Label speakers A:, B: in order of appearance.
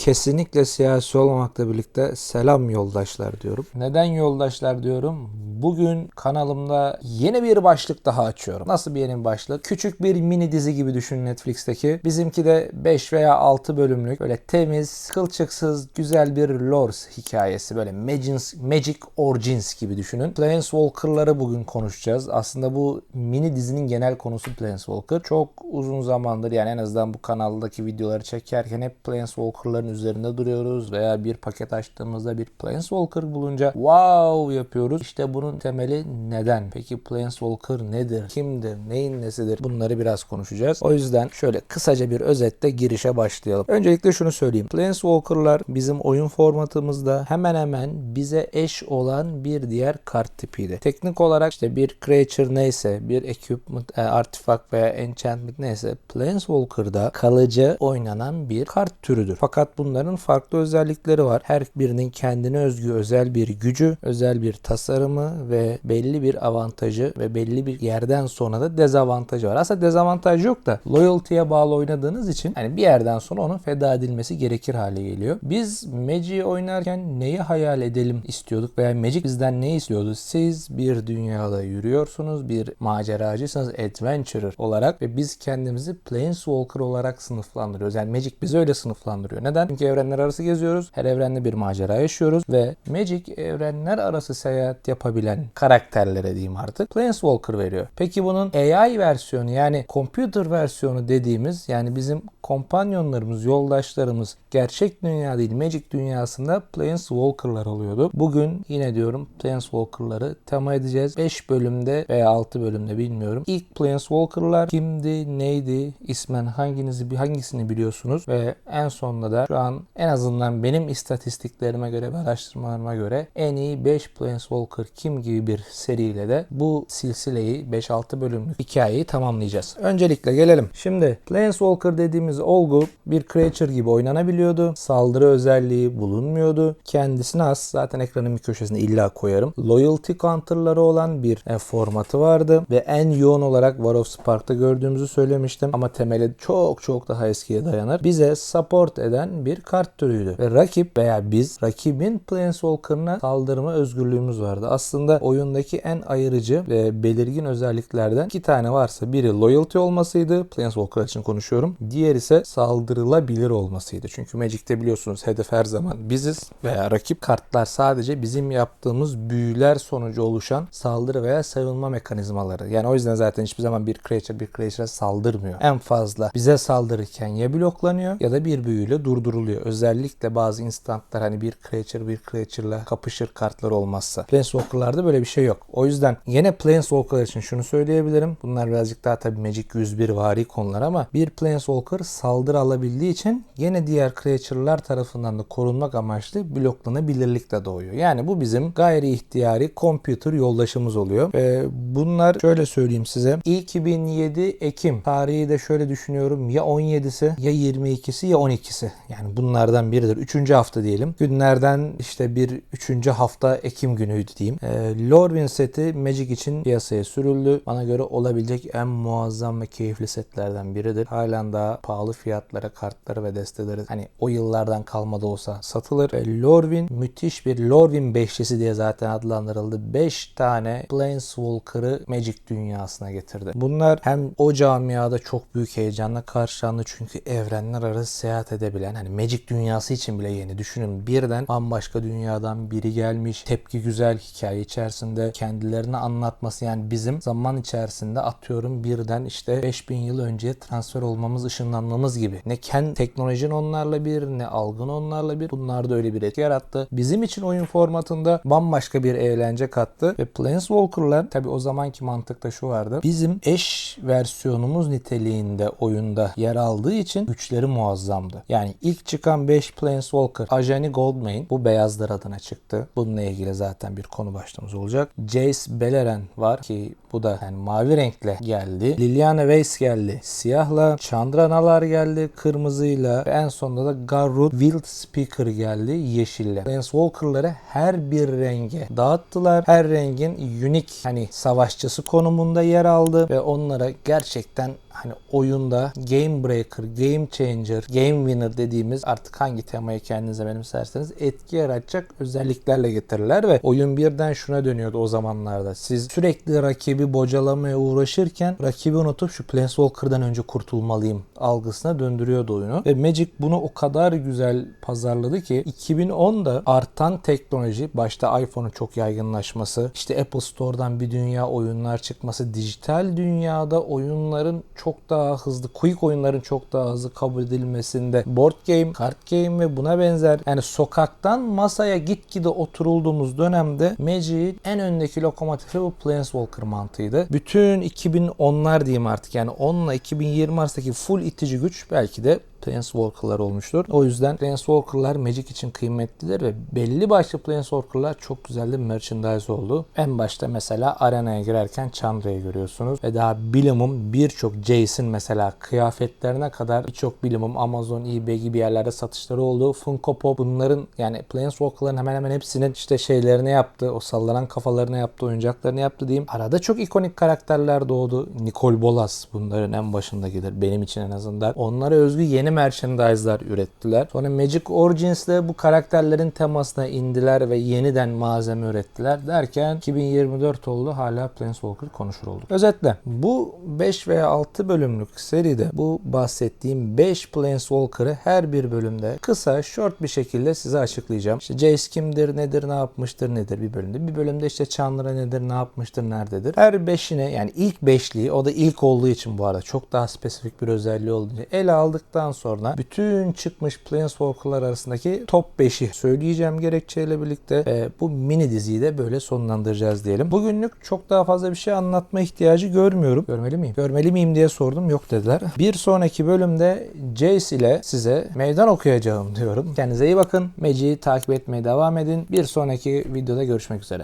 A: kesinlikle siyasi olmamakla birlikte selam yoldaşlar diyorum. Neden yoldaşlar diyorum? Bugün kanalımda yeni bir başlık daha açıyorum. Nasıl bir yeni bir başlık? Küçük bir mini dizi gibi düşünün Netflix'teki. Bizimki de 5 veya 6 bölümlük böyle temiz, kılçıksız, güzel bir lore hikayesi. Böyle Magins, Magic Origins gibi düşünün. Planeswalker'ları bugün konuşacağız. Aslında bu mini dizinin genel konusu Planeswalker. Çok uzun zamandır yani en azından bu kanaldaki videoları çekerken hep Planeswalker'ların üzerinde duruyoruz veya bir paket açtığımızda bir Planeswalker bulunca wow yapıyoruz. İşte bunun temeli neden? Peki Planeswalker nedir? Kimdir? Neyin nesidir? Bunları biraz konuşacağız. O yüzden şöyle kısaca bir özetle girişe başlayalım. Öncelikle şunu söyleyeyim. Planeswalker'lar bizim oyun formatımızda hemen hemen bize eş olan bir diğer kart tipiydi. Teknik olarak işte bir creature neyse, bir equipment, e, artifact veya enchantment neyse Planeswalker'da kalıcı oynanan bir kart türüdür. Fakat bunların farklı özellikleri var. Her birinin kendine özgü özel bir gücü, özel bir tasarımı ve belli bir avantajı ve belli bir yerden sonra da dezavantajı var. Aslında dezavantaj yok da loyalty'ye bağlı oynadığınız için hani bir yerden sonra onun feda edilmesi gerekir hale geliyor. Biz Magic'i oynarken neyi hayal edelim istiyorduk veya Magic bizden ne istiyordu? Siz bir dünyada yürüyorsunuz, bir maceracısınız, adventurer olarak ve biz kendimizi Planeswalker olarak sınıflandırıyoruz. Yani Magic bizi öyle sınıflandırıyor. Neden? Çünkü evrenler arası geziyoruz. Her evrende bir macera yaşıyoruz ve Magic evrenler arası seyahat yapabilen karakterlere diyeyim artık Planeswalker veriyor. Peki bunun AI versiyonu yani computer versiyonu dediğimiz yani bizim kompanyonlarımız, yoldaşlarımız gerçek dünya değil Magic dünyasında Planeswalker'lar oluyordu. Bugün yine diyorum Planeswalker'ları tema edeceğiz. 5 bölümde veya 6 bölümde bilmiyorum. İlk Planeswalker'lar kimdi, neydi, ismen hanginizi hangisini biliyorsunuz ve en sonunda da şu an en azından benim istatistiklerime göre ve araştırmalarıma göre en iyi 5 Planeswalker kim gibi bir seriyle de bu silsileyi 5-6 bölümlük hikayeyi tamamlayacağız. Öncelikle gelelim. Şimdi Planeswalker dediğimiz olgu bir creature gibi oynanabiliyordu. Saldırı özelliği bulunmuyordu. Kendisine az zaten ekranın bir köşesine illa koyarım. Loyalty counter'ları olan bir e, formatı vardı ve en yoğun olarak War of Spark'ta gördüğümüzü söylemiştim ama temeli çok çok daha eskiye dayanır. Bize support eden bir kart türüydü ve rakip veya biz rakibin Planeswalker'ına saldırma özgürlüğümüz vardı. Aslında oyundaki en ayırıcı ve belirgin özelliklerden iki tane varsa biri loyalty olmasıydı. Planeswalker için konuşuyorum. Diğer ise saldırılabilir olmasıydı. Çünkü Magic'te biliyorsunuz hedef her zaman biziz veya rakip kartlar sadece bizim yaptığımız büyüler sonucu oluşan saldırı veya savunma mekanizmaları. Yani o yüzden zaten hiçbir zaman bir creature bir creature'a saldırmıyor. En fazla bize saldırırken ya bloklanıyor ya da bir büyüyle durduruluyor. Özellikle bazı instantlar hani bir creature bir creature'la kapışır kartlar olmazsa. Planeswalker'larda böyle bir şey yok. O yüzden yine Planeswalker için şunu söyleyebilirim. Bunlar birazcık daha tabii Magic 101 vari konular ama bir Planeswalker saldırı alabildiği için yine diğer creature'lar tarafından da korunmak amaçlı bloklanabilirlikle doğuyor. Yani bu bizim gayri ihtiyari computer yoldaşımız oluyor. Ve bunlar şöyle söyleyeyim size. 2007 Ekim tarihi de şöyle düşünüyorum ya 17'si ya 22'si ya 12'si. Yani bunlardan biridir. Üçüncü hafta diyelim. Günlerden işte bir üçüncü hafta Ekim günüydü diyeyim. E, Lorwyn seti Magic için piyasaya sürüldü. Bana göre olabilecek en muazzam ve keyifli setlerden biridir. Halen daha pahalı fiyatlara kartları ve desteleri hani o yıllardan kalma da olsa satılır. Ve Lorwyn müthiş bir Lorwyn beşlisi diye zaten adlandırıldı. 5 tane Planeswalker'ı Magic dünyasına getirdi. Bunlar hem o camiada çok büyük heyecanla karşılandı çünkü evrenler arası seyahat edebilen hani Magic dünyası için bile yeni düşünün birden bambaşka dünyadan biri gelmiş tepki güzel hikaye içerisinde kendilerini anlatması yani bizim zaman içerisinde atıyorum birden işte 5000 yıl önceye transfer olmamız ışınlanmamız gibi. Ne kendi teknolojin onlarla bir ne algın onlarla bir bunlar da öyle bir etki yarattı. Bizim için oyun formatında bambaşka bir eğlence kattı ve Planeswalker'lar tabi o zamanki mantıkta şu vardı. Bizim eş versiyonumuz niteliğinde oyunda yer aldığı için güçleri muazzamdı. Yani ilk çıkan 5 Planeswalker Ajani Goldmane bu beyazlar adına çıktı. Bununla ilgili zaten bir konu başlığımız olacak. Jace Beleren var ki bu da yani mavi renkle geldi. Liliana Weiss geldi. Siyahla. Chandranalar geldi. Kırmızıyla. Ve en sonunda da Garrut Wild Speaker geldi. Yeşille. Planeswalker'ları her bir renge dağıttılar. Her rengin unik hani savaşçısı konumunda yer aldı ve onlara gerçekten hani oyunda game breaker, game changer, game winner dediğimiz artık hangi temayı kendinize benimserseniz etki yaratacak özelliklerle getirirler ve oyun birden şuna dönüyordu o zamanlarda. Siz sürekli rakibi bocalamaya uğraşırken rakibi unutup şu Planeswalker'dan önce kurtulmalıyım algısına döndürüyordu oyunu. Ve Magic bunu o kadar güzel pazarladı ki 2010'da artan teknoloji başta iPhone'un çok yaygınlaşması, işte Apple Store'dan bir dünya oyunlar çıkması, dijital dünyada oyunların çok daha hızlı, quick oyunların çok daha hızlı kabul edilmesinde board game, kart game ve buna benzer yani sokaktan masaya gitgide oturulduğumuz dönemde Magic'in en öndeki lokomotifi bu Planeswalker mantığıydı. Bütün 2010'lar diyeyim artık yani 10 ile 2020 arasındaki full itici güç belki de Planeswalker'lar olmuştur. O yüzden Planeswalker'lar Magic için kıymetlidir ve belli başlı Planeswalker'lar çok güzel de merchandise oldu. En başta mesela arenaya girerken Chandra'yı görüyorsunuz ve daha bilimum birçok Jace'in mesela kıyafetlerine kadar birçok bilimum Amazon, eBay gibi yerlerde satışları oldu. Funko Pop bunların yani Planeswalker'ların hemen hemen hepsinin işte şeylerini yaptı. O sallanan kafalarını yaptı, oyuncaklarını yaptı diyeyim. Arada çok ikonik karakterler doğdu. Nicole Bolas bunların en başındakidir benim için en azından. Onlara özgü yeni merchandise'lar ürettiler. Sonra Magic Origins'le bu karakterlerin temasına indiler ve yeniden malzeme ürettiler. Derken 2024 oldu hala Planeswalker konuşur olduk. Özetle bu 5 veya 6 bölümlük seride bu bahsettiğim 5 Planeswalker'ı her bir bölümde kısa, short bir şekilde size açıklayacağım. İşte Jace kimdir, nedir, ne yapmıştır, nedir bir bölümde. Bir bölümde işte Chandra nedir, ne yapmıştır, nerededir. Her beşine yani ilk beşliği o da ilk olduğu için bu arada çok daha spesifik bir özelliği olduğu için ele aldıktan sonra bütün çıkmış Planeswalker'lar arasındaki top 5'i söyleyeceğim gerekçeyle birlikte ve bu mini diziyi de böyle sonlandıracağız diyelim. Bugünlük çok daha fazla bir şey anlatma ihtiyacı görmüyorum. Görmeli miyim? Görmeli miyim diye sordum. Yok dediler. Bir sonraki bölümde Jace ile size meydan okuyacağım diyorum. Kendinize iyi bakın. Magic'i takip etmeye devam edin. Bir sonraki videoda görüşmek üzere.